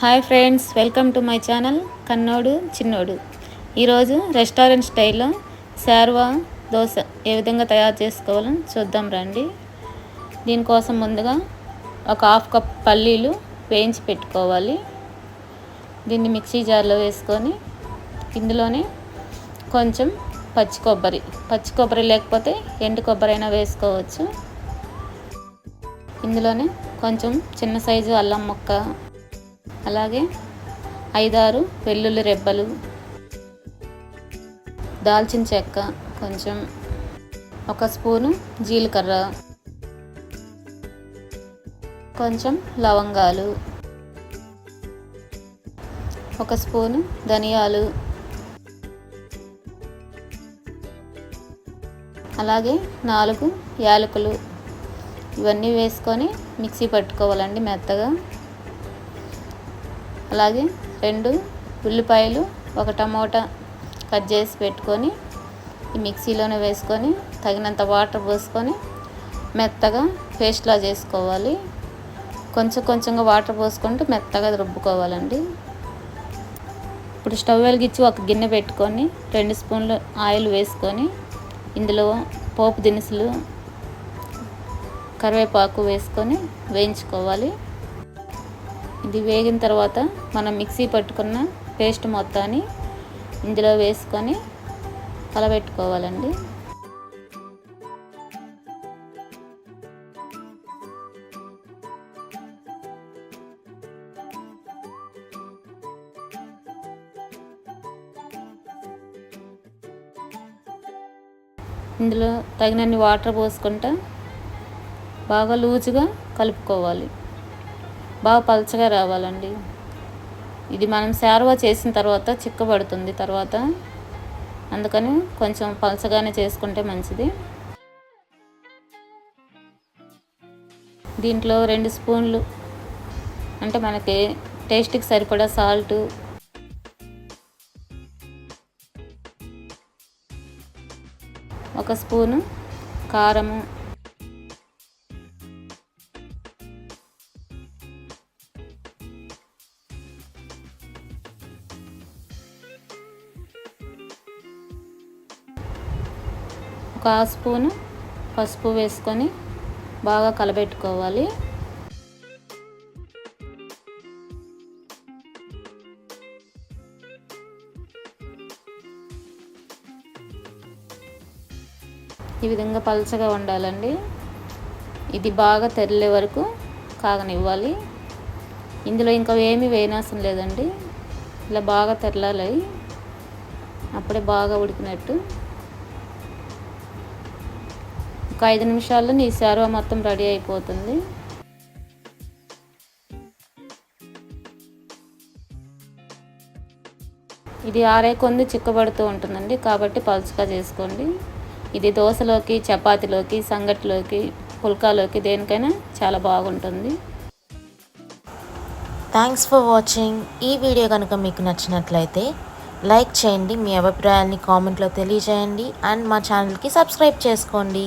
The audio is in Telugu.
Hi friends welcome to my channel కన్నోడు చిన్నోడు. ఈరోజు రెస్టారెంట్ స్టైల్లో శార్వా దోశ ఏ విధంగా తయారు చేసుకోవాలో చూద్దాం రండి. దీనికోసం ముందుగా ఒక హాఫ్ కప్ పల్లీలు వేయించి పెట్టుకోవాలి. దీన్ని మిక్సీ జార్లో వేసుకొని ఇందులోనే కొంచెం పచ్చి కొబ్బరి పచ్చి కొబ్బరి లేకపోతే ఎండు కొబ్బరి అయినా వేసుకోవచ్చు. ఇందులోనే కొంచెం చిన్న సైజు అల్లం ముక్క అలాగే ఐదారు వెల్లుల్లి రెబ్బలు దాల్చిన చెక్క కొంచెం ఒక స్పూను జీలకర్ర కొంచెం లవంగాలు ఒక స్పూను ధనియాలు అలాగే నాలుగు యాలకులు. ఇవన్నీ వేసుకొని మిక్సీ పట్టుకోవాలండి మెత్తగా. అలాగే రెండు ఉల్లిపాయలు ఒక టమోటా కట్ చేసి పెట్టుకొని ఈ మిక్సీలోనే వేసుకొని తగినంత వాటర్ పోసుకొని మెత్తగా పేస్ట్లా చేసుకోవాలి. కొంచెం కొంచెంగా వాటర్ పోసుకుంటూ మెత్తగా రుబ్బుకోవాలండి. ఇప్పుడు స్టవ్ వెలిగించి ఒక గిన్నె పెట్టుకొని రెండు స్పూన్లు ఆయిల్ వేసుకొని ఇందులో పోపు దినుసులు కరివేపాకు వేసుకొని వేయించుకోవాలి. ఇది వేగిన తర్వాత మనం మిక్సీ పట్టుకున్న పేస్ట్ మొత్తాన్ని ఇందులో వేసుకొని కలబెట్టుకోవాలండి. ఇందులో తగినన్ని వాటర్ పోసుకుంటా బాగా లూజుగా కలుపుకోవాలి. బాగా పలచగా రావాలండి. ఇది మనం శారవా చేసిన తర్వాత చిక్కబడుతుంది తర్వాత. అందుకని కొంచెం పలచగానే చేసుకుంటే మంచిది. దీంట్లో రెండు స్పూన్లు అంటే మనకి టేస్ట్కి సరిపడా సాల్ట్. ఒక స్పూను కారము ఒక స్పూను పసుపు వేసుకొని బాగా కలబెట్టుకోవాలి. ఈ విధంగా పలచగా ఉండాలండి. ఇది బాగా తెరలే వరకు కాగనివ్వాలి. ఇందులో ఇంకా ఏమీ వేయనవసరం లేదండి. ఇలా బాగా తెరలాలి అప్పుడే బాగా ఉడికినట్టు ఒక ఐదు నిమిషాల్లో నీ శారువా మొత్తం రెడీ అయిపోతుంది. ఇది ఆరే కొంది చిక్కబడుతూ ఉంటుందండి కాబట్టి పలుచగా చేసుకోండి. ఇది దోశలోకి చపాతీలోకి సంగటిలోకి పుల్కాలోకి దేనికైనా చాలా బాగుంటుంది. థ్యాంక్స్ ఫర్ వాచింగ్ ఈ వీడియో కనుక మీకు నచ్చినట్లయితే లైక్ చేయండి మీ అభిప్రాయాన్ని కామెంట్లో తెలియజేయండి అండ్ మా ఛానల్కి సబ్స్క్రైబ్ చేసుకోండి.